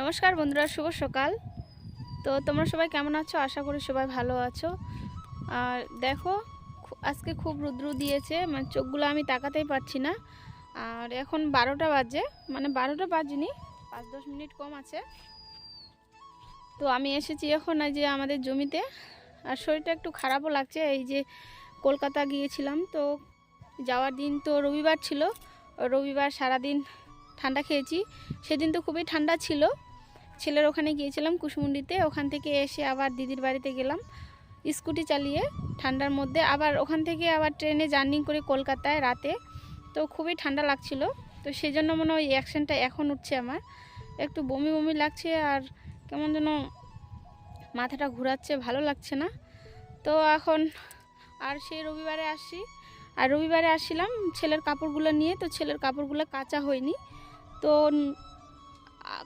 নমস্কার বন্ধুরা, শুভ সকাল। তো তোমরা সবাই কেমন আছো? আশা করি সবাই ভালো আছো। আর দেখো আজকে খুব রুদ্র দিয়েছে মানে চোখগুলো আমি তাকাতেই পারছি না। আর এখন বারোটা বাজে মানে বারোটা বাজেনি, পাঁচ দশ মিনিট কম আছে। তো আমি এসেছি এখন এই যে আমাদের জমিতে, আর শরীরটা একটু খারাপও লাগছে, এই যে কলকাতা গিয়েছিলাম, তো যাওয়ার দিন তো রবিবার ছিল, রবিবার সারাদিন ঠান্ডা খেয়েছি। সেদিন তো খুবই ঠান্ডা ছিল। ছেলের ওখানে গিয়েছিলাম কুশমুন্ডিতে। ওখান থেকে এসে আবার দিদির বাড়িতে গেলাম স্কুটি চালিয়ে ঠান্ডার মধ্যে। আবার ওখান থেকে আবার ট্রেনে জার্নি করে কলকাতায় রাতে। তো খুবই ঠান্ডা লাগছিল। তো সেই জন্য মনে হয় অ্যাকশনটা এখন উঠছে আমার। একটু বমি বমি লাগছে আর কেমন যেন মাথাটা ঘোরাচ্ছে, ভালো লাগছে না। তো এখন আর সেই রবিবারে আসছি আর রবিবারে আসছিলাম ছেলের কাপড়গুলো নিয়ে। তো ছেলের কাপড়গুলো কাঁচা হয়নি। তো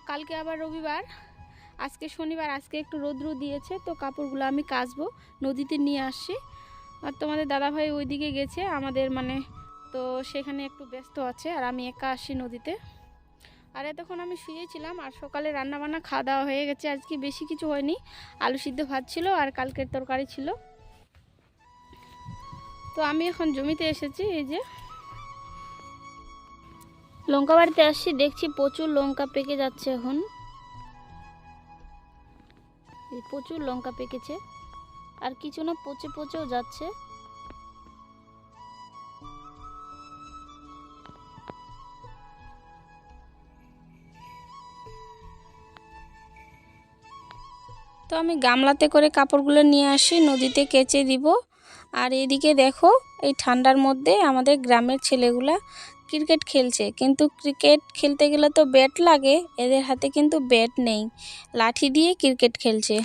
কালকে আবার রবিবার, আজকে শনিবার, আজকে একটু রৌদ্র দিয়েছে, তো কাপড়গুলো আমি কাচবো, নদীতে নিয়ে আসছি। আর তোমাদের দাদাভাই ওইদিকে গেছে, আমাদের মানে তো সেখানে একটু ব্যস্ত আছে, আর আমি একা আসি নদীতে। আর এতক্ষণ আমি শুয়েছিলাম আর সকালে রান্নাবান্না খাওয়া দাওয়া হয়ে গেছে, আজকে বেশি কিছু হয়নি। আলু সিদ্ধ ভাত ছিল, আর কালকের তরকারি ছিল। তো আমি এখন জমিতে এসেছি, এই যে লঙ্কা বাড়িতে আসছি, দেখছি প্রচুর লঙ্কা পেকে যাচ্ছে এখন। প্রচুর লঙ্কা পেকেছে। আর কিছু না, পচে পচেও যাচ্ছে। তো আমি গামলাতে করে কাপড়গুলো নিয়ে আসি, নদীতে কেচে দিব। আর এদিকে দেখো, এই ঠান্ডার মধ্যে আমাদের গ্রামের ছেলেগুলা ক্রিকেট খেলছে। কিন্তু ক্রিকেট খেলতে গেলে তো ব্যাট লাগে, এদের হাতে কিন্তু ব্যাট নেই। লাঠি দিয়ে ক্রিকেট খেলছে।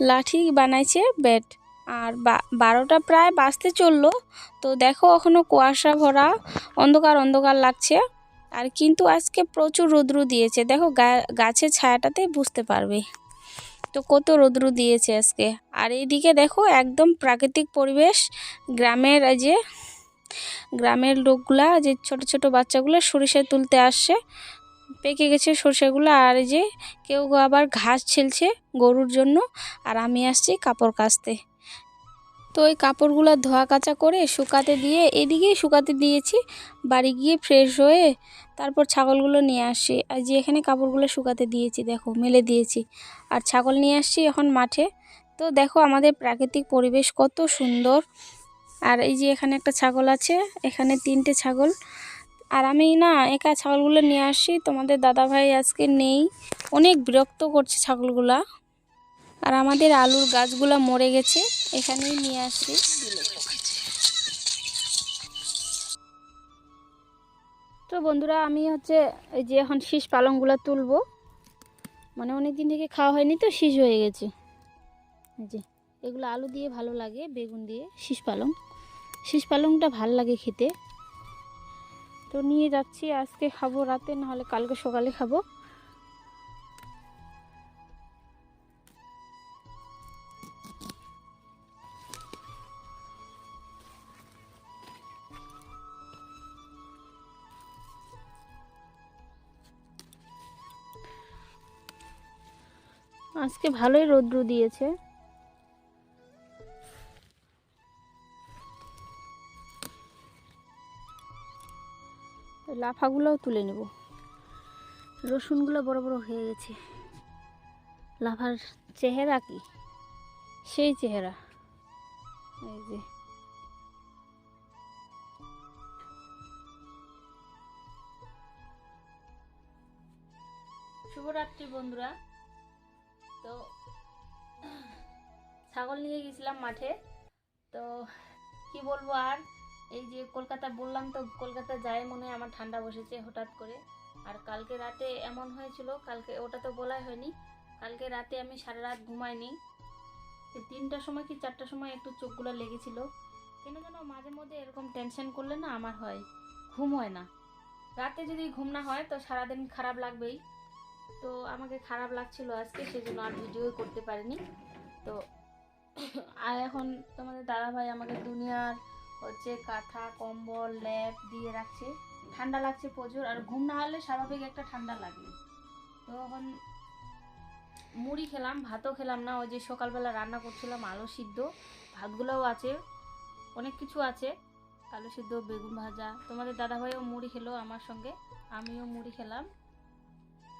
লাঠি বানাইছে ব্যাট আর বারোটা প্রায় বাঁচতে চলল। তো দেখো এখনও কুয়াশা ভরা, অন্ধকার অন্ধকার লাগছে। আর কিন্তু আজকে প্রচুর রৌদ্র দিয়েছে। দেখো গাছের ছায়াটাতে বুঝতে পারবে। তো কত রৌদ্র দিয়েছে আজকে। আর এইদিকে দেখো একদম প্রাকৃতিক পরিবেশ, গ্রামের যে গ্রামের লোকগুলা, যে ছোট ছোট বাচ্চাগুলো সরিষা তুলতে আসছে, পেকে গেছে সরষেগুলো। আর যে কেউ আবার ঘাস ছেলছে গরুর জন্য, আর আমি আসছি কাপড় কাচতে। তো ওই কাপড়গুলো ধোয়া কাচা করে শুকাতে দিয়ে এদিকেই শুকাতে দিয়েছি, বাড়ি গিয়ে ফ্রেশ হয়ে তারপর ছাগলগুলো নিয়ে আসছি। আর যে এখানে কাপড়গুলো শুকাতে দিয়েছি, দেখো মেলে দিয়েছি। আর ছাগল নিয়ে আসছি এখন মাঠে। তো দেখো আমাদের প্রাকৃতিক পরিবেশ কত সুন্দর। আর এই যে এখানে একটা ছাগল আছে, এখানে তিনটে ছাগল। আর আমি না একা ছাগলগুলো নিয়ে আসি, তোমাদের দাদাভাই আজকে নেই। অনেক বিরক্ত করছে ছাগলগুলা। আর আমাদের আলুর গাছগুলো মরে গেছে, এখানেই নিয়ে আসি। তো বন্ধুরা, আমি হচ্ছে এই যে এখন শীষ পালংগুলো তুলবো। মানে অনেক দিন থেকে খাওয়া হয়নি তো, শীষ হয়ে গেছে। যে, এগুলো আলু দিয়ে ভালো লাগে, বেগুন দিয়ে শীষ পালং শীষ পালংটা ভালো লাগে খেতে। তো নিয়ে যাচ্ছি, আজকে খাব রাতে, নাহলে কালকে সকালে খাব। আজকে ভালোই রৌদ্র দিয়েছে। লাফাগুলোও তুলে নেব। রসুনগুলো বড় বড় হয়ে গেছে। লাফার চেহারা কি? সেই চেহারা। এই যে। শুভরাত্রি বন্ধুরা। তো, ছাগল নিয়ে গেছিলাম মাঠে। তো, কি বলব আর? এই যে কলকাতা বললাম তো, কলকাতা যায় মনে আমার ঠান্ডা বসেছে হঠাৎ করে। আর কালকে রাতে এমন হয়েছিল, কালকে ওটা তো বলাই হয়নি, কালকে রাতে আমি সারা রাত ঘুমাইনি। তিনটার সময় কি চারটার সময় একটু চোখগুলো লেগেছিল। কেন যেন মাঝে মধ্যে এরকম টেনশন করলে না আমার হয়, ঘুম হয় না। রাতে যদি ঘুম না হয় তো সারাদিন খারাপ লাগবেই। তো আমাকে খারাপ লাগছিল আজকে সেই জন্য আর ভিডিও করতে পারিনি। তো, আর এখন তোমাদের দাদাভাই আমাকে দুনিয়ার হচ্ছে কাঁথা, কম্বল, ল্যাপ দিয়ে রাখছে। ঠান্ডা লাগছে প্রচুর, আর ঘুম না হলে স্বাভাবিক একটা ঠান্ডা লাগে। তো এখন মুড়ি খেলাম, ভাতও খেলাম না। ওই যে সকালবেলা রান্না করছিলাম, আলু সিদ্ধ। ভাতগুলোও আছে, অনেক কিছু আছে। আলু সিদ্ধ, বেগুন ভাজা। তোমাদের দাদাভাইও মুড়ি খেলো আমার সঙ্গে, আমিও মুড়ি খেলাম।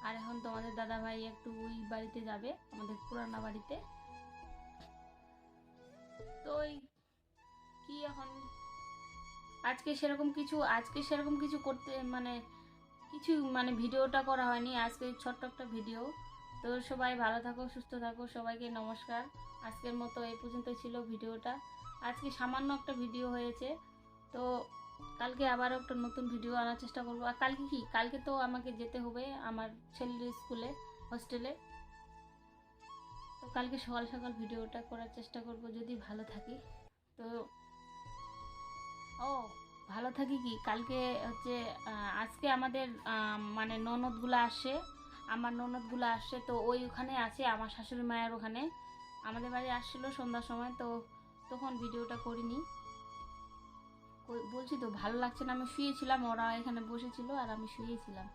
আর এখন তোমাদের দাদাভাই একটু ওই বাড়িতে যাবে, আমাদের পুরানা বাড়িতে। তো কি এখন আজকে সেরকম কিছু, আজকে সেরকম কিছু করতে মানে কিছু মানে ভিডিওটা করা হয়নি। আজকে ছোট্ট একটা ভিডিও। তো সবাই ভালো থাকো, সুস্থ থাকো, সবাইকে নমস্কার। আজকের মতো এই পর্যন্ত ছিল ভিডিওটা। আজকে সামান্য একটা ভিডিও হয়েছে। তো কালকে আবার একটা নতুন ভিডিও আনার চেষ্টা করব। আর কালকে কি? কালকে তো আমাকে যেতে হবে আমার ছেলের স্কুলে, হোস্টেলে। তো কালকে সকাল সকাল ভিডিওটা করার চেষ্টা করব, যদি ভালো থাকি। তো থাকি কি, কালকে হচ্ছে আজকে আমাদের মানে ননদগুলো আসে, আমার ননদগুলো আসছে তো ওই ওখানে আছে, আমার শাশুড়ি মায়ের ওখানে। আমাদের বাড়ি আসছিল সন্ধ্যার সময়, তো তখন ভিডিওটা করিনি। বলছি তো, ভালো লাগছে না, আমি শুয়েছিলাম, ওরা এখানে বসেছিল আর আমি শুয়েছিলাম।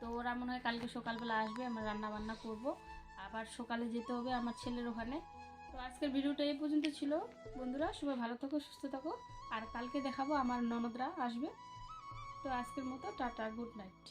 তো ওরা মনে হয় কালকে সকালবেলা আসবে, আমরা রান্না বান্না করব। আবার সকালে যেতে হবে আমার ছেলের ওখানে। তো আজকের ভিডিওটা এই পর্যন্ত ছিল। বন্ধুরা, সবাই ভালো থাকো, সুস্থ থাকো। আর কালকে দেখাবো আমার ননদরা আসবে। তো আজকের মতো, টাটা, গুড নাইট।